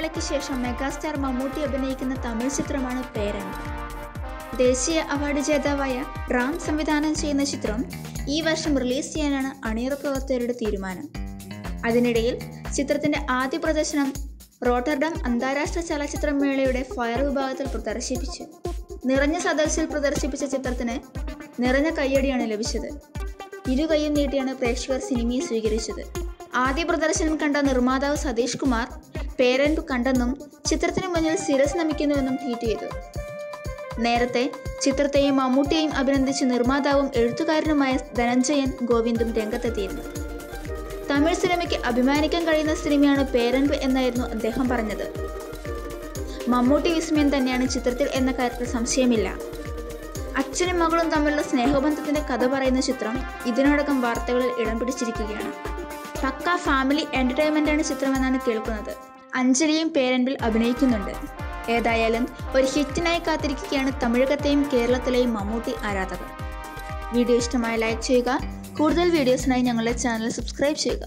അഞ്ചലിക്ക് ശേഷം മെഗാസ്റ്റാർ മമ്മൂട്ടി അഭിനയിക്കുന്ന തമിഴ് ചിത്രമാണ് പേരൻ. ദേശീയ അവാർഡ് ജേതാവായ റാം സംവിധാനം ചെയ്യുന്ന ചിത്രം ഈ വർഷം റിലീസ് ചെയ്യാനാണ് അണിയറ പ്രവർത്തകരുടെ തീരുമാനം. അതിനിടയിൽ ചിത്രത്തിന്റെ ആദ്യ പ്രദർശനം റോട്ടർഡം അന്താരാഷ്ട്ര ചലച്ചിത്രമേളയുടെ ഫയർ വിഭാഗത്തിൽ പ്രദർശിപ്പിച്ചു. നിറഞ്ഞ സദസ്സിൽ പ്രദർശിപ്പിച്ച ചിത്രത്തിന് നിറഞ്ഞ കയ്യടിയാണ് ലഭിച്ചത്. ഇരു കൈയും നീട്ടിയാണ് പ്രേക്ഷകർ സിനിമയെ സ്വീകരിച്ചത്. ആദ്യ പ്രദർശനം കണ്ട നിർമ്മാതാവ് സതീഷ് കുമാർ പേരന്റ് കണ്ടെന്നും ചിത്രത്തിന് മുന്നിൽ ശിരസ് നമിക്കുന്നുവെന്നും ട്വീറ്റ് ചെയ്തു. നേരത്തെ ചിത്രത്തെയും മമ്മൂട്ടിയെയും അഭിനന്ദിച്ച് നിർമ്മാതാവും എഴുത്തുകാരനുമായ ധനഞ്ജയൻ ഗോവിന്ദും രംഗത്തെത്തിയിരുന്നു. തമിഴ് സിനിമയ്ക്ക് അഭിമാനിക്കാൻ കഴിയുന്ന സിനിമയാണ് പേരൻപ് എന്നായിരുന്നു അദ്ദേഹം പറഞ്ഞത്. മമ്മൂട്ടി വിസ്മയം തന്നെയാണ് ചിത്രത്തിൽ എന്ന കാര്യത്തിൽ സംശയമില്ല. അച്ഛനും മകളും തമ്മിലുള്ള സ്നേഹബന്ധത്തിന്റെ കഥ പറയുന്ന ചിത്രം ഇതിനോടകം വാർത്തകളിൽ ഇടം പിടിച്ചിരിക്കുകയാണ്. പക്ക ഫാമിലി എന്റർടൈൻമെന്റ് ആണ് ചിത്രമെന്നാണ് കേൾക്കുന്നത്. അഞ്ജലിയും പേരൻപിൽ അഭിനയിക്കുന്നുണ്ട്. ഏതായാലും ഒരു ഹിറ്റിനായി കാത്തിരിക്കുകയാണ് തമിഴകത്തെയും കേരളത്തിലെയും മമ്മൂട്ടി ആരാധകർ. വീഡിയോ ഇഷ്ടമായ ലൈക്ക് ചെയ്യുക. കൂടുതൽ വീഡിയോസിനായി ഞങ്ങളുടെ ചാനൽ സബ്സ്ക്രൈബ് ചെയ്യുക.